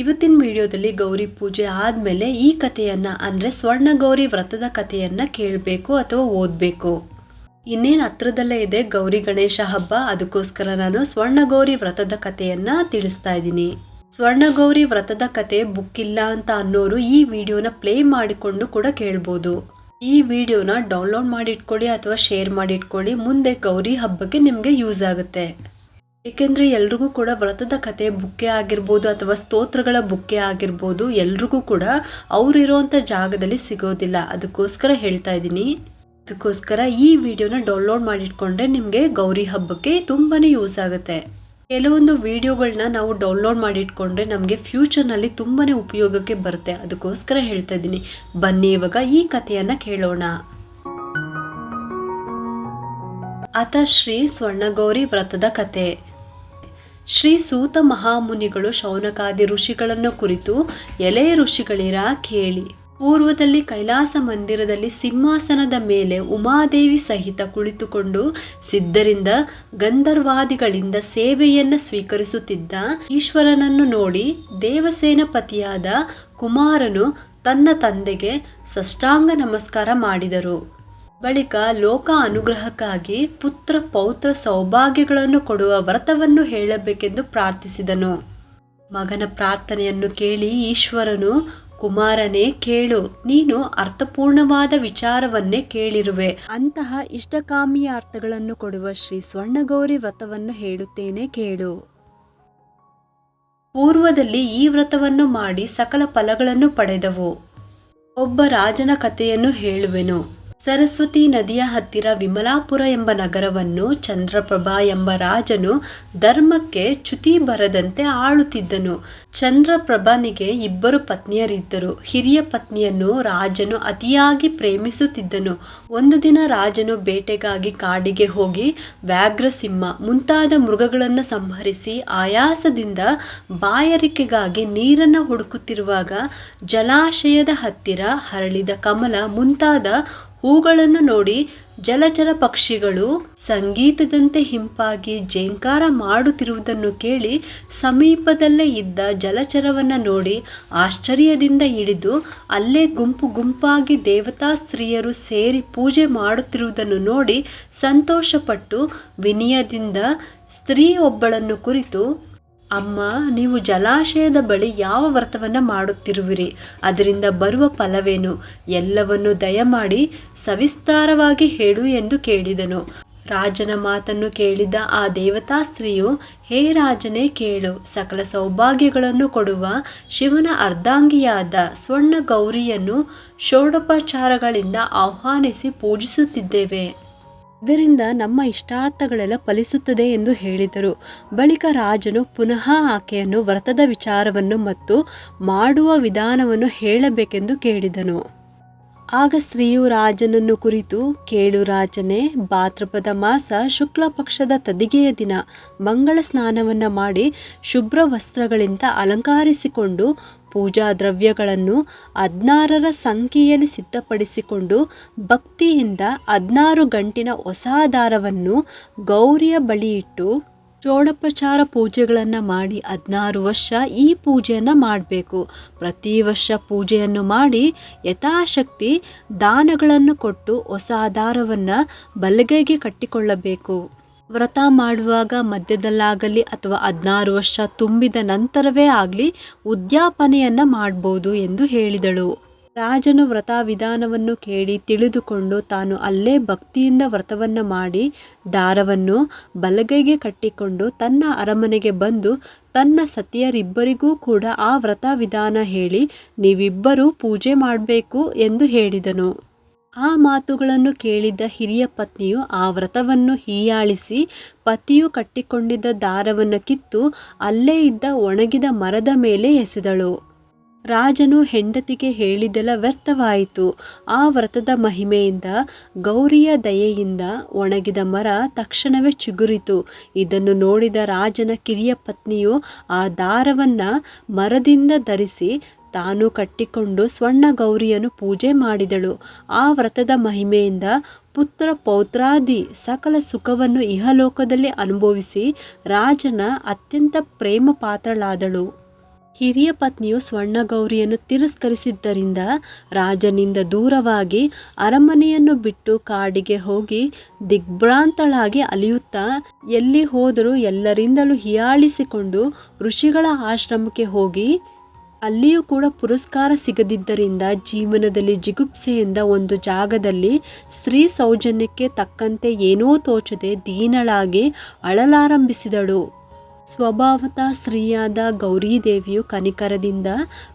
ಇವತ್ತಿನ ವಿಡಿಯೋದಲ್ಲಿ ಗೌರಿ ಪೂಜೆ ಆದಮೇಲೆ ಈ ಕಥೆಯನ್ನು, ಅಂದರೆ ಸ್ವರ್ಣ ಗೌರಿ ವ್ರತದ ಕಥೆಯನ್ನು ಕೇಳಬೇಕು ಅಥವಾ ಓದಬೇಕು? ಇನ್ನೇನು ಹತ್ರದಲ್ಲೇ ಇದೆ ಗೌರಿ ಗಣೇಶ ಹಬ್ಬ, ಅದಕ್ಕೋಸ್ಕರ ನಾನು ಸ್ವರ್ಣ ಗೌರಿ ವ್ರತದ ಕಥೆಯನ್ನು ತಿಳಿಸ್ತಾ ಇದ್ದೀನಿ. ಸ್ವರ್ಣ ಗೌರಿ ವ್ರತದ ಕತೆ ಬುಕ್ ಇಲ್ಲ ಅಂತ ಅನ್ನೋರು ಈ ವಿಡಿಯೋನ ಪ್ಲೇ ಮಾಡಿಕೊಂಡು ಕೂಡ ಕೇಳ್ಬೋದು. ಈ ವಿಡಿಯೋನ ಡೌನ್ಲೋಡ್ ಮಾಡಿಟ್ಕೊಳ್ಳಿ ಅಥವಾ ಶೇರ್ ಮಾಡಿ ಇಟ್ಕೊಳ್ಳಿ ಮುಂದೆ ಗೌರಿ ಹಬ್ಬಕ್ಕೆ ನಿಮಗೆ ಯೂಸ್ ಆಗುತ್ತೆ. ಏಕೆಂದರೆ ಎಲ್ರಿಗೂ ಕೂಡ ವ್ರತದ ಕತೆ ಬುಕ್ಕೆ ಆಗಿರ್ಬೋದು ಅಥವಾ ಸ್ತೋತ್ರಗಳ ಬುಕ್ಕೆ ಆಗಿರ್ಬೋದು, ಎಲ್ರಿಗೂ ಕೂಡ ಅವರಿರೋಂಥ ಜಾಗದಲ್ಲಿ ಸಿಗೋದಿಲ್ಲ. ಅದಕ್ಕೋಸ್ಕರ ಹೇಳ್ತಾ ಇದ್ದೀನಿ. ಅದಕ್ಕೋಸ್ಕರ ಈ ವಿಡಿಯೋನ ಡೌನ್ಲೋಡ್ ಮಾಡಿಟ್ಕೊಂಡ್ರೆ ನಿಮಗೆ ಗೌರಿ ಹಬ್ಬಕ್ಕೆ ತುಂಬಾ ಯೂಸ್ ಆಗುತ್ತೆ. ಕೆಲವೊಂದು ವಿಡಿಯೋಗಳನ್ನ ನಾವು ಡೌನ್ಲೋಡ್ ಮಾಡಿಟ್ಕೊಂಡ್ರೆ ನಮಗೆ ಫ್ಯೂಚರ್ನಲ್ಲಿ ತುಂಬಾ ಉಪಯೋಗಕ್ಕೆ ಬರುತ್ತೆ. ಅದಕ್ಕೋಸ್ಕರ ಹೇಳ್ತಾ ಇದ್ದೀನಿ. ಬನ್ನಿ ಇವಾಗ ಈ ಕಥೆಯನ್ನು ಕೇಳೋಣ. ಆತ ಶ್ರೀ ಸ್ವರ್ಣಗೌರಿ ವ್ರತದ ಕತೆ ಶ್ರೀ ಸೂತ ಮಹಾಮುನಿಗಳು ಶೌನಕಾದಿ ಋಷಿಗಳನ್ನು ಕುರಿತು ಎಲೆ ಋಷಿಗಳಿರ ಕೇಳಿ. ಪೂರ್ವದಲ್ಲಿ ಕೈಲಾಸ ಮಂದಿರದಲ್ಲಿ ಸಿಂಹಾಸನದ ಮೇಲೆ ಉಮಾದೇವಿ ಸಹಿತ ಕುಳಿತುಕೊಂಡು ಸಿದ್ಧರಿಂದ ಗಂಧರ್ವಾದಿಗಳಿಂದ ಸೇವೆಯನ್ನು ಸ್ವೀಕರಿಸುತ್ತಿದ್ದ ಈಶ್ವರನನ್ನು ನೋಡಿ ದೇವಸೇನಪತಿಯಾದ ಕುಮಾರನು ತನ್ನ ತಂದೆಗೆ ಸಷ್ಟಾಂಗ ನಮಸ್ಕಾರ ಮಾಡಿದರು. ಬಳಿಕ ಲೋಕ ಅನುಗ್ರಹಕ್ಕಾಗಿ ಪುತ್ರ ಪೌತ್ರ ಸೌಭಾಗ್ಯಗಳನ್ನು ಕೊಡುವ ವ್ರತವನ್ನು ಹೇಳಬೇಕೆಂದು ಪ್ರಾರ್ಥಿಸಿದನು. ಮಗನ ಪ್ರಾರ್ಥನೆಯನ್ನು ಕೇಳಿ ಈಶ್ವರನು, ಕುಮಾರನೇ, ಕೇಳು. ನೀನು ಅರ್ಥಪೂರ್ಣವಾದ ವಿಚಾರವನ್ನೇ ಕೇಳಿರುವೆ. ಅಂತಹ ಇಷ್ಟಕಾಮಿಯ ಅರ್ಥಗಳನ್ನು ಕೊಡುವ ಶ್ರೀ ಸ್ವರ್ಣಗೌರಿ ವ್ರತವನ್ನು ಹೇಳುತ್ತೇನೆ, ಕೇಳು. ಪೂರ್ವದಲ್ಲಿ ಈ ವ್ರತವನ್ನು ಮಾಡಿ ಸಕಲ ಫಲಗಳನ್ನು ಪಡೆದವು. ಒಬ್ಬ ರಾಜನ ಕಥೆಯನ್ನು ಹೇಳುವೆನು. ಸರಸ್ವತಿ ನದಿಯ ಹತ್ತಿರ ವಿಮಲಾಪುರ ಎಂಬ ನಗರವನ್ನು ಚಂದ್ರಪ್ರಭಾ ಎಂಬ ರಾಜನು ಧರ್ಮಕ್ಕೆ ಚ್ಯುತಿ ಬರದಂತೆ ಆಳುತ್ತಿದ್ದನು. ಚಂದ್ರಪ್ರಭನಿಗೆ ಇಬ್ಬರು ಪತ್ನಿಯರಿದ್ದರು. ಹಿರಿಯ ಪತ್ನಿಯನ್ನು ರಾಜನು ಅತಿಯಾಗಿ ಪ್ರೇಮಿಸುತ್ತಿದ್ದನು. ಒಂದು ದಿನ ರಾಜನು ಬೇಟೆಗಾಗಿ ಕಾಡಿಗೆ ಹೋಗಿ ವ್ಯಾಘ್ರಸಿಂಹ, ಮುಂತಾದ ಮೃಗಗಳನ್ನು ಸಂಹರಿಸಿ ಆಯಾಸದಿಂದ ಬಾಯಾರಿಕೆಗಾಗಿ ನೀರನ್ನು ಹುಡುಕುತ್ತಿರುವಾಗ ಜಲಾಶಯದ ಹತ್ತಿರ ಹರಳಿದ ಕಮಲ, ಮುಂತಾದ ಹೂಗಳನ್ನು ನೋಡಿ ಜಲಚರ ಪಕ್ಷಿಗಳು ಸಂಗೀತದಂತೆ ಹಿಂಪಾಗಿ ಜೇಂಕಾರ ಮಾಡುತ್ತಿರುವುದನ್ನು ಕೇಳಿ ಸಮೀಪದಲ್ಲೇ ಇದ್ದ ಜಲಚರವನ್ನು ನೋಡಿ ಆಶ್ಚರ್ಯದಿಂದ ಹಿಡಿದು ಅಲ್ಲೇ ಗುಂಪು ಗುಂಪಾಗಿ ದೇವತಾ ಸ್ತ್ರೀಯರು ಸೇರಿ ಪೂಜೆ ಮಾಡುತ್ತಿರುವುದನ್ನು ನೋಡಿ ಸಂತೋಷಪಟ್ಟು ವಿನಯದಿಂದ ಸ್ತ್ರೀ ಒಬ್ಬಳನ್ನು ಕುರಿತು ಅಮ್ಮ, ನೀವು ಜಲಾಶಯದ ಬಳಿ ಯಾವ ವ್ರತವನ್ನು ಮಾಡುತ್ತಿರುವಿರಿ? ಅದರಿಂದ ಬರುವ ಫಲವೇನು? ಎಲ್ಲವನ್ನು ದಯಮಾಡಿ ಸವಿಸ್ತಾರವಾಗಿ ಹೇಳು ಎಂದು ಕೇಳಿದನು. ರಾಜನ ಮಾತನ್ನು ಕೇಳಿದ ಆ ದೇವತಾ ಸ್ತ್ರೀಯು, ಹೇ ರಾಜನೇ, ಕೇಳು. ಸಕಲ ಸೌಭಾಗ್ಯಗಳನ್ನು ಕೊಡುವ ಶಿವನ ಅರ್ಧಾಂಗಿಯಾದ ಸ್ವರ್ಣ ಗೌರಿಯನ್ನು ಷೋಡೋಪಚಾರಗಳಿಂದ ಆಹ್ವಾನಿಸಿ ಪೂಜಿಸುತ್ತಿದ್ದೇವೆ. ಇದರಿಂದ ನಮ್ಮ ಇಷ್ಟಾರ್ಥಗಳೆಲ್ಲ ಫಲಿಸುತ್ತದೆ ಎಂದು ಹೇಳಿದರು. ಬಳಿಕ ರಾಜನು ಪುನಃ ಆಕೆಯನ್ನು ವ್ರತದ ವಿಚಾರವನ್ನು ಮತ್ತು ಮಾಡುವ ವಿಧಾನವನ್ನು ಹೇಳಬೇಕೆಂದು ಕೇಳಿದನು. ಆಗ ಸ್ತ್ರೀಯು ರಾಜನನ್ನು ಕುರಿತು, ಕೇಳು ರಾಜನೇ, ಭಾದ್ರಪದ ಮಾಸ ಶುಕ್ಲ ಪಕ್ಷದ ತದಿಗೆಯ ದಿನ. ಮಂಗಳ ಸ್ನಾನವನ್ನು ಮಾಡಿ ಶುಭ್ರ ವಸ್ತ್ರಗಳಿಂದ ಅಲಂಕರಿಸಿಕೊಂಡು ಪೂಜಾ ದ್ರವ್ಯಗಳನ್ನು ಹದಿನಾರರ ಸಂಖ್ಯೆಯಲ್ಲಿ ಸಿದ್ಧಪಡಿಸಿಕೊಂಡು ಭಕ್ತಿಯಿಂದ ಹದಿನಾರು ಗಂಟಿನ ಹೊಸ ದಾರವನ್ನು ಗೌರಿಯ ಬಳಿ ಇಟ್ಟು ಷೋಡೋಪಚಾರ ಪೂಜೆಗಳನ್ನು ಮಾಡಿ ಹದಿನಾರು ವರ್ಷ ಈ ಪೂಜೆಯನ್ನು ಮಾಡಬೇಕು. ಪ್ರತಿ ವರ್ಷ ಪೂಜೆಯನ್ನು ಮಾಡಿ ಯಥಾಶಕ್ತಿ ದಾನಗಳನ್ನು ಕೊಟ್ಟು ಹೊಸ ಆಧಾರವನ್ನು ಬಲಗೈಗೆ ಕಟ್ಟಿಕೊಳ್ಳಬೇಕು. ವ್ರತ ಮಾಡುವಾಗ ಮಧ್ಯದಲ್ಲಾಗಲಿ ಅಥವಾ ಹದಿನಾರು ವರ್ಷ ತುಂಬಿದ ನಂತರವೇ ಆಗಲಿ ಉದ್ಯಾಪನೆಯನ್ನು ಮಾಡ್ಬೋದು ಎಂದು ಹೇಳಿದಳು. ರಾಜನು ವ್ರತ ವಿಧಾನವನ್ನು ಕೇಳಿ ತಿಳಿದುಕೊಂಡು ತಾನು ಅಲ್ಲೇ ಭಕ್ತಿಯಿಂದ ವ್ರತವನ್ನು ಮಾಡಿ ದಾರವನ್ನು ಬಲಗೈಗೆ ಕಟ್ಟಿಕೊಂಡು ತನ್ನ ಅರಮನೆಗೆ ಬಂದು ತನ್ನ ಸತಿಯರಿಬ್ಬರಿಗೂ ಕೂಡ ಆ ವ್ರತ ವಿಧಾನ ಹೇಳಿ ನೀವಿಬ್ಬರೂ ಪೂಜೆ ಮಾಡಬೇಕು ಎಂದು ಹೇಳಿದನು. ಆ ಮಾತುಗಳನ್ನು ಕೇಳಿದ್ದ ಹಿರಿಯ ಪತ್ನಿಯು ಆ ವ್ರತವನ್ನು ಹೀಯಾಳಿಸಿ ಪತಿಯು ಕಟ್ಟಿಕೊಂಡಿದ್ದ ದಾರವನ್ನು ಕಿತ್ತು ಅಲ್ಲೇ ಇದ್ದ ಒಣಗಿದ ಮರದ ಮೇಲೆ ಎಸೆದಳು. ರಾಜನು ಹೆಂಡತಿಗೆ ಹೇಳಿದೆಲ್ಲ ವ್ಯರ್ಥವಾಯಿತು. ಆ ವ್ರತದ ಮಹಿಮೆಯಿಂದ, ಗೌರಿಯ ದಯೆಯಿಂದ ಒಣಗಿದ ಮರ ತಕ್ಷಣವೇ ಚಿಗುರಿತು. ಇದನ್ನು ನೋಡಿದ ರಾಜನ ಕಿರಿಯ ಪತ್ನಿಯು ಆ ದಾರವನ್ನು ಮರದಿಂದ ಧರಿಸಿ ತಾನು ಕಟ್ಟಿಕೊಂಡು ಸ್ವರ್ಣ ಗೌರಿಯನ್ನು ಪೂಜೆ ಮಾಡಿದಳು. ಆ ವ್ರತದ ಮಹಿಮೆಯಿಂದ ಪುತ್ರ ಪೌತ್ರಾದಿ ಸಕಲ ಸುಖವನ್ನು ಇಹಲೋಕದಲ್ಲಿ ಅನುಭವಿಸಿ ರಾಜನ ಅತ್ಯಂತ ಪ್ರೇಮ ಪಾತ್ರಳಾದಳು ಹಿರಿಯ ಪತ್ನಿಯು ಸ್ವರ್ಣಗೌರಿಯನ್ನು ತಿರಸ್ಕರಿಸಿದ್ದರಿಂದ ರಾಜನಿಂದ ದೂರವಾಗಿ ಅರಮನೆಯನ್ನು ಬಿಟ್ಟು ಕಾಡಿಗೆ ಹೋಗಿ ದಿಗ್ಭ್ರಾಂತಳಾಗಿ ಅಲಿಯುತ್ತಾ ಎಲ್ಲಿ ಹೋದರೂ ಎಲ್ಲರಿಂದಲೂ ಹೀಯಾಳಿಸಿಕೊಂಡು ಋಷಿಗಳ ಆಶ್ರಮಕ್ಕೆ ಹೋಗಿ, ಅಲ್ಲಿಯೂ ಕೂಡ ಪುರಸ್ಕಾರ ಸಿಗದಿದ್ದರಿಂದ ಜೀವನದಲ್ಲಿ ಜಿಗುಪ್ಸೆಯಿಂದ ಒಂದು ಜಾಗದಲ್ಲಿ ಸ್ತ್ರೀ ಸೌಜನ್ಯಕ್ಕೆ ತಕ್ಕಂತೆ ಏನೋ ತೋಚದೆ ದೀನಳಾಗಿ ಅಳಲಾರಂಭಿಸಿದಳು. ಸ್ವಭಾವತಃ ಸ್ತ್ರೀಯಾದ ಗೌರೀದೇವಿಯು ಕನಿಕರದಿಂದ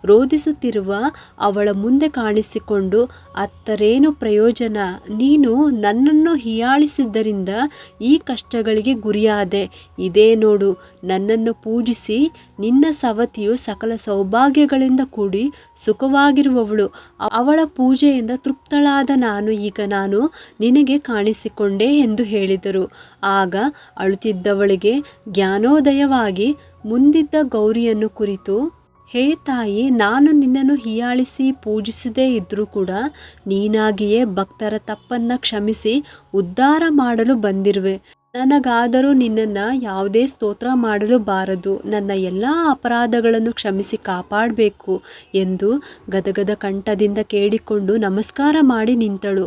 ರೋಧಿಸುತ್ತಿರುವ ಅವಳ ಮುಂದೆ ಕಾಣಿಸಿಕೊಂಡು, ಅತ್ತರೇನು ಪ್ರಯೋಜನ? ನೀನು ನನ್ನನ್ನು ಹೀಯಾಳಿಸಿದ್ದರಿಂದ ಈ ಕಷ್ಟಗಳಿಗೆ ಗುರಿಯಾದೆ. ಇದೇ ನೋಡು, ನನ್ನನ್ನು ಪೂಜಿಸಿ ನಿನ್ನ ಸವತಿಯು ಸಕಲ ಸೌಭಾಗ್ಯಗಳಿಂದ ಕೂಡಿ ಸುಖವಾಗಿರುವವಳು. ಅವಳ ಪೂಜೆಯಿಂದ ತೃಪ್ತಳಾದ ನಾನು ಈಗ ನಾನು ನಿನಗೆ ಕಾಣಿಸಿಕೊಂಡೆ ಎಂದು ಹೇಳಿದರು. ಆಗ ಅಳುತ್ತಿದ್ದವಳಿಗೆ ಜ್ಞಾನೋದಯವಾಗಿ ಮುಂದಿದ್ದ ಗೌರಿಯನ್ನು ಕುರಿತು, ಹೇ ತಾಯಿ, ನಾನು ನಿನ್ನನ್ನು ಹೀಯಾಳಿಸಿ ಪೂಜಿಸದೇ ಇದ್ದರೂ ಕೂಡ ನೀನಾಗಿಯೇ ಭಕ್ತರ ತಪ್ಪನ್ನು ಕ್ಷಮಿಸಿ ಉದ್ಧಾರ ಮಾಡಲು ಬಂದಿರುವೆ. ನನಗಾದರೂ ನಿನ್ನನ್ನು ಯಾವುದೇ ಸ್ತೋತ್ರ ಮಾಡಲು ಬಾರದು. ನನ್ನ ಎಲ್ಲ ಅಪರಾಧಗಳನ್ನು ಕ್ಷಮಿಸಿ ಕಾಪಾಡಬೇಕು ಎಂದು ಗದಗದ ಕಂಠದಿಂದ ಕೇಳಿಕೊಂಡು ನಮಸ್ಕಾರ ಮಾಡಿ ನಿಂತಳು.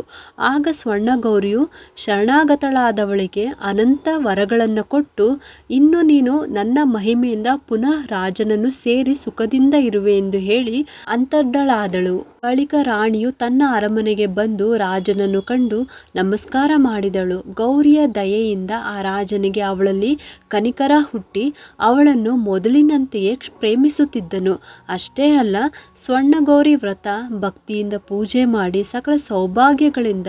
ಆಗ ಸ್ವರ್ಣಗೌರಿಯು ಶರಣಾಗತಳಾದವಳಿಗೆ ಅನಂತ ವರಗಳನ್ನು ಕೊಟ್ಟು, ಇನ್ನು ನೀನು ನನ್ನ ಮಹಿಮೆಯಿಂದ ಪುನಃ ರಾಜನನ್ನು ಸೇರಿ ಸುಖದಿಂದ ಇರುವೆ ಎಂದು ಹೇಳಿ ಅಂತರ್ಧಳಾದಳು ಬಳಿಕ ರಾಣಿಯು ತನ್ನ ಅರಮನೆಗೆ ಬಂದು ರಾಜನನ್ನು ಕಂಡು ನಮಸ್ಕಾರ ಮಾಡಿದಳು. ಗೌರಿಯ ದಯೆಯಿಂದ ಆ ರಾಜನಿಗೆ ಅವಳಲ್ಲಿ ಕನಿಕರ ಹುಟ್ಟಿ ಅವಳನ್ನು ಮೊದಲಿನಂತೆಯೇ ಪ್ರೇಮಿಸುತ್ತಿದ್ದನು. ಅಷ್ಟೇ ಅಲ್ಲ, ಸ್ವರ್ಣಗೌರಿ ವ್ರತ, ಭಕ್ತಿಯಿಂದ ಪೂಜೆ ಮಾಡಿ ಸಕಲ ಸೌಭಾಗ್ಯಗಳಿಂದ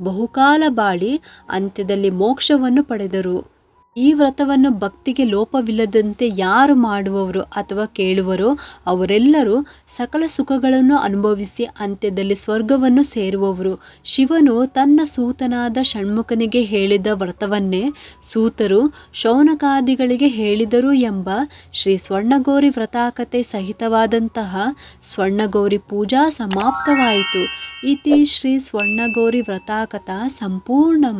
ಬಹುಕಾಲ ಬಾಳಿ ಅಂತ್ಯದಲ್ಲಿ ಮೋಕ್ಷವನ್ನು ಪಡೆದರು. ಈ ವ್ರತವನ್ನು ಭಕ್ತಿಗೆ ಲೋಪವಿಲ್ಲದಂತೆ ಯಾರು ಮಾಡುವವರು ಅಥವಾ ಕೇಳುವರೋ ಅವರೆಲ್ಲರೂ ಸಕಲ ಸುಖಗಳನ್ನು ಅನುಭವಿಸಿ ಅಂತ್ಯದಲ್ಲಿ ಸ್ವರ್ಗವನ್ನು ಸೇರುವವರು. ಶಿವನು ತನ್ನ ಸೂತನಾದ ಷಣ್ಮುಖನಿಗೆ ಹೇಳಿದ ವ್ರತವನ್ನೇ ಸೂತರು ಶೌನಕಾದಿಗಳಿಗೆ ಹೇಳಿದರು ಎಂಬ ಶ್ರೀ ಸ್ವರ್ಣಗೌರಿ ವ್ರತಾಕತೆ ಸಹಿತವಾದಂತಹ ಸ್ವರ್ಣಗೌರಿ ಪೂಜಾ ಸಮಾಪ್ತವಾಯಿತು. ಇತಿ ಶ್ರೀ ಸ್ವರ್ಣಗೌರಿ ವ್ರತಾಕಥ ಸಂಪೂರ್ಣಂ.